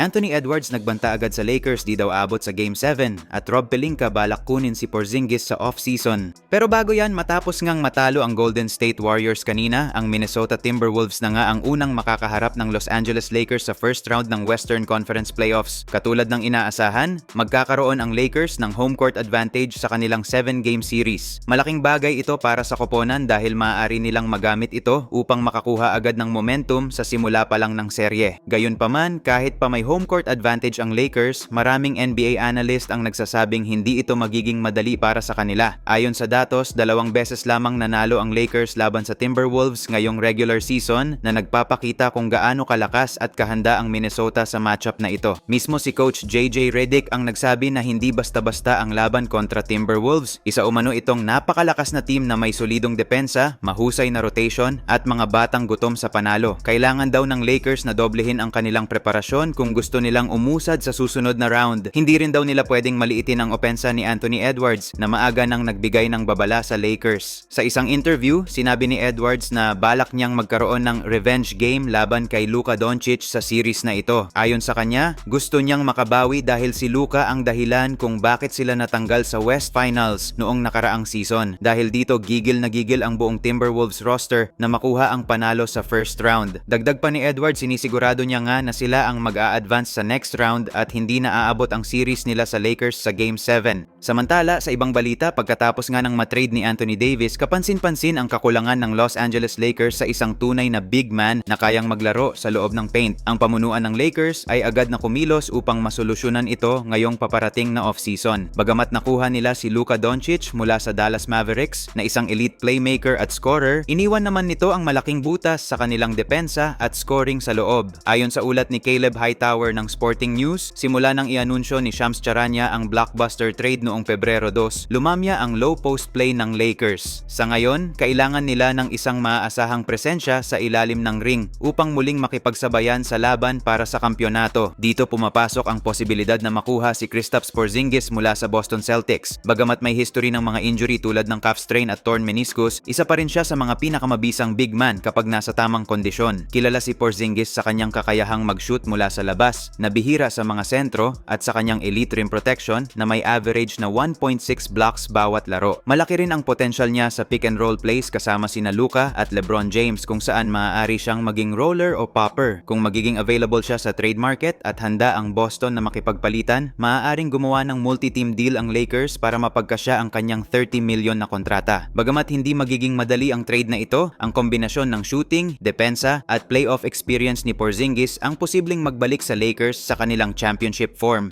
Anthony Edwards nagbanta agad sa Lakers di daw abot sa Game 7 at Rob Pelinka balak kunin si Porzingis sa off-season. Pero bago yan, matapos ngang matalo ang Golden State Warriors kanina, ang Minnesota Timberwolves na nga ang unang makakaharap ng Los Angeles Lakers sa first round ng Western Conference Playoffs. Katulad ng inaasahan, magkakaroon ang Lakers ng home court advantage sa kanilang 7-game series. Malaking bagay ito para sa koponan dahil maaari nilang magamit ito upang makakuha agad ng momentum sa simula pa lang ng serye. Gayunpaman, kahit pa may home court advantage ang Lakers, maraming NBA analyst ang nagsasabing hindi ito magiging madali para sa kanila. Ayon sa datos, dalawang beses lamang nanalo ang Lakers laban sa Timberwolves ngayong regular season na nagpapakita kung gaano kalakas at kahanda ang Minnesota sa matchup na ito. Mismo si Coach JJ Redick ang nagsabi na hindi basta-basta ang laban kontra Timberwolves. Isa umano itong napakalakas na team na may solidong depensa, mahusay na rotation at mga batang gutom sa panalo. Kailangan daw ng Lakers na doblehin ang kanilang preparasyon kung gusto nilang umusad sa susunod na round. Hindi rin daw nila pwedeng maliitin ang opensa ni Anthony Edwards na maaga nang nagbigay ng babala sa Lakers. Sa isang interview, sinabi ni Edwards na balak niyang magkaroon ng revenge game laban kay Luka Doncic sa series na ito. Ayon sa kanya, gusto niyang makabawi dahil si Luka ang dahilan kung bakit sila natanggal sa West Finals noong nakaraang season. Dahil dito gigil na gigil ang buong Timberwolves roster na makuha ang panalo sa first round. Dagdag pa ni Edwards, sinisigurado niya nga na sila ang mag-a-advance sa next round at hindi na aabot ang series nila sa Lakers sa Game 7. Samantala, sa ibang balita, pagkatapos nga ng matrade ni Anthony Davis, kapansin-pansin ang kakulangan ng Los Angeles Lakers sa isang tunay na big man na kayang maglaro sa loob ng paint. Ang pamunuan ng Lakers ay agad na kumilos upang masolusyonan ito ngayong paparating na offseason. Bagamat nakuha nila si Luka Doncic mula sa Dallas Mavericks na isang elite playmaker at scorer, iniwan naman nito ang malaking butas sa kanilang depensa at scoring sa loob. Ayon sa ulat ni Caleb Hightower ng Sporting News, simula nang ianunsyo ni Shams Charania ang blockbuster trade noong Pebrero 2, lumamya ang low post play ng Lakers. Sa ngayon, kailangan nila ng isang maaasahang presensya sa ilalim ng ring upang muling makipagsabayan sa laban para sa kampyonato. Dito pumapasok ang posibilidad na makuha si Kristaps Porzingis mula sa Boston Celtics. Bagamat may history ng mga injury tulad ng calf strain at torn meniscus, isa pa rin siya sa mga pinakamabisang big man kapag nasa tamang kondisyon. Kilala si Porzingis sa kanyang kakayahang mag-shoot mula sa labas, na bihira sa mga sentro at sa kanyang elite rim protection na may average na 1.6 blocks bawat laro. Malaki rin ang potential niya sa pick and roll plays kasama sina Luka at LeBron James kung saan maaari siyang maging roller o popper. Kung magiging available siya sa trade market at handa ang Boston na makipagpalitan, maaaring gumawa ng multi-team deal ang Lakers para mapagkasya ang kanyang 30 million na kontrata. Bagamat hindi magiging madali ang trade na ito, ang kombinasyon ng shooting, depensa at playoff experience ni Porzingis ang posibleng magbalik sa Lakers sa kanilang championship form.